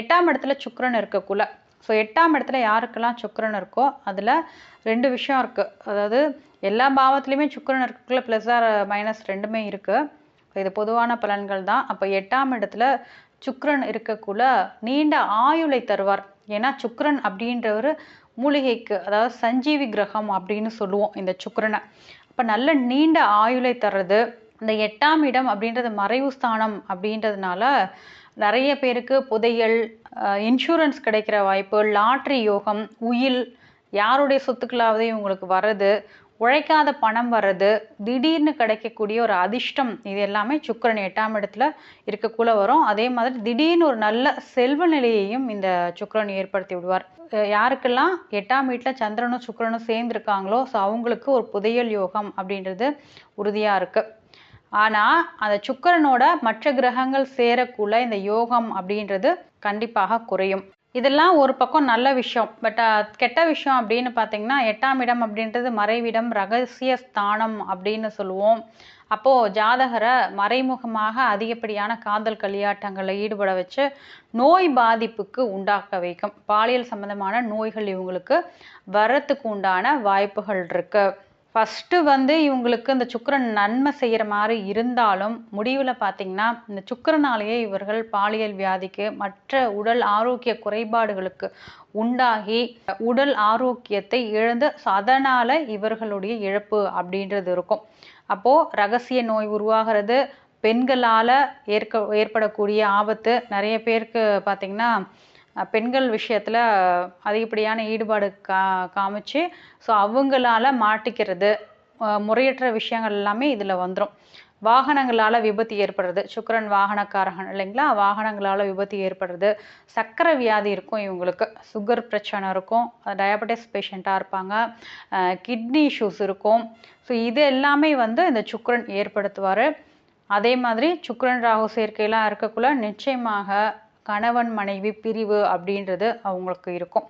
எட்டாம் இடத்துல சுக்கரன் இருக்கக்குள்ள. ஸோ எட்டாம் இடத்துல யாருக்கெல்லாம் சுக்கரன் இருக்கோ அதில் ரெண்டு விஷயம் இருக்குது அதாவது எல்லா பாவத்துலேயுமே சுக்கரன் இருக்கக்குள்ள ப்ளஸ் ஆர் மைனஸ் ரெண்டுமே இருக்குது இது பொதுவான பலன்கள் தான். அப்போ எட்டாம் இடத்துல சுக்கரன் இருக்கக்குள்ள நீண்ட ஆயுளை தருவார். ஏன்னா சுக்கரன் அப்படின்றவர் மூலிகைக்கு அதாவது சஞ்சீவி கிரகம் அப்படின்னு சொல்லுவோம் இந்த சுக்கரனை. அப்போ நல்ல நீண்ட ஆயுளை தர்றது இந்த எட்டாம் இடம் அப்படின்றது மறைவு ஸ்தானம் அப்படின்றதுனால நிறைய பேருக்கு புதையல் இன்சூரன்ஸ் கிடைக்கிற வாய்ப்பு லாட்ரி யோகம் உயில் யாருடைய சொத்துக்களாவது இவங்களுக்கு வர்றது உழைக்காத பணம் வர்றது திடீர்னு கிடைக்கக்கூடிய ஒரு அதிர்ஷ்டம் இது எல்லாமே சுக்கரன் எட்டாம் இடத்துல இருக்கக்குள்ள வரும். அதே மாதிரி திடீர்னு ஒரு நல்ல செல்வ நிலையையும் இந்த சுக்கரன் ஏற்படுத்தி விடுவார். யாருக்கெல்லாம் எட்டாம் வீட்டில் சந்திரனும் சுக்கரனும் சேர்ந்துருக்காங்களோ ஸோ அவங்களுக்கு ஒரு புதையல் யோகம் அப்படின்றது உறுதியாக இருக்குது ஆனால் அந்த சுக்கிரனோட மற்ற கிரகங்கள் சேரக்குள்ள இந்த யோகம் அப்படின்றது கண்டிப்பாக குறையும். இதெல்லாம் ஒரு பக்கம் நல்ல விஷயம். பட் கெட்ட விஷயம் அப்படின்னு பார்த்தீங்கன்னா எட்டாம் இடம் அப்படின்றது மறைவிடம் ரகசிய ஸ்தானம் அப்படின்னு சொல்லுவோம். அப்போது ஜாதகரை மறைமுகமாக அதிகப்படியான காதல் கலியாட்டங்களில் ஈடுபட வச்சு நோய் பாதிப்புக்கு உண்டாக்க வைக்கும். பாலியல் சம்பந்தமான நோய்கள் இவங்களுக்கு வரத்துக்கு உண்டான வாய்ப்புகள் இருக்குது ஃபஸ்ட்டு வந்து இவங்களுக்கு இந்த சுக்கிரன் நன்மை செய்கிற மாதிரி இருந்தாலும் முடிவில் பார்த்தீங்கன்னா இந்த சுக்கிரனாலேயே இவர்கள் பாலியல் வியாதிக்கு மற்ற உடல் ஆரோக்கிய குறைபாடுகளுக்கு உண்டாகி உடல் ஆரோக்கியத்தை இழந்து அதனால் இவர்களுடைய இழப்பு அப்படின்றது இருக்கும். அப்போது ரகசிய நோய் உருவாகிறது பெண்களால் ஏற்க ஏற்படக்கூடிய ஆபத்து நிறைய பேருக்கு பார்த்திங்கன்னா பெண்கள் விஷயத்தில் அதிகப்படியான ஈடுபாடு கா காமிச்சு ஸோ அவங்களால மாட்டிக்கிறது முறையற்ற விஷயங்கள் எல்லாமே இதில் வந்துடும் வாகனங்களால் விபத்து ஏற்படுறது சுக்கரன் வாகனக்காரகன் இல்லைங்களா? வாகனங்களால் விபத்து ஏற்படுறது சக்கரை வியாதி இருக்கும் இவங்களுக்கு. சுகர் பிரச்சனை இருக்கும் டயபெட்டிஸ் பேஷண்ட்டாக இருப்பாங்க கிட்னி இஷ்யூஸ் இருக்கும். ஸோ இது எல்லாமே வந்து இந்த சுக்கரன் ஏற்படுத்துவார். அதே மாதிரி சுக்கரன் ராகு சேர்க்கையெல்லாம் இருக்கக்குள்ள நிச்சயமாக கணவன் மனைவி பிரிவு அப்படின்றது அவங்களுக்கு இருக்கும்.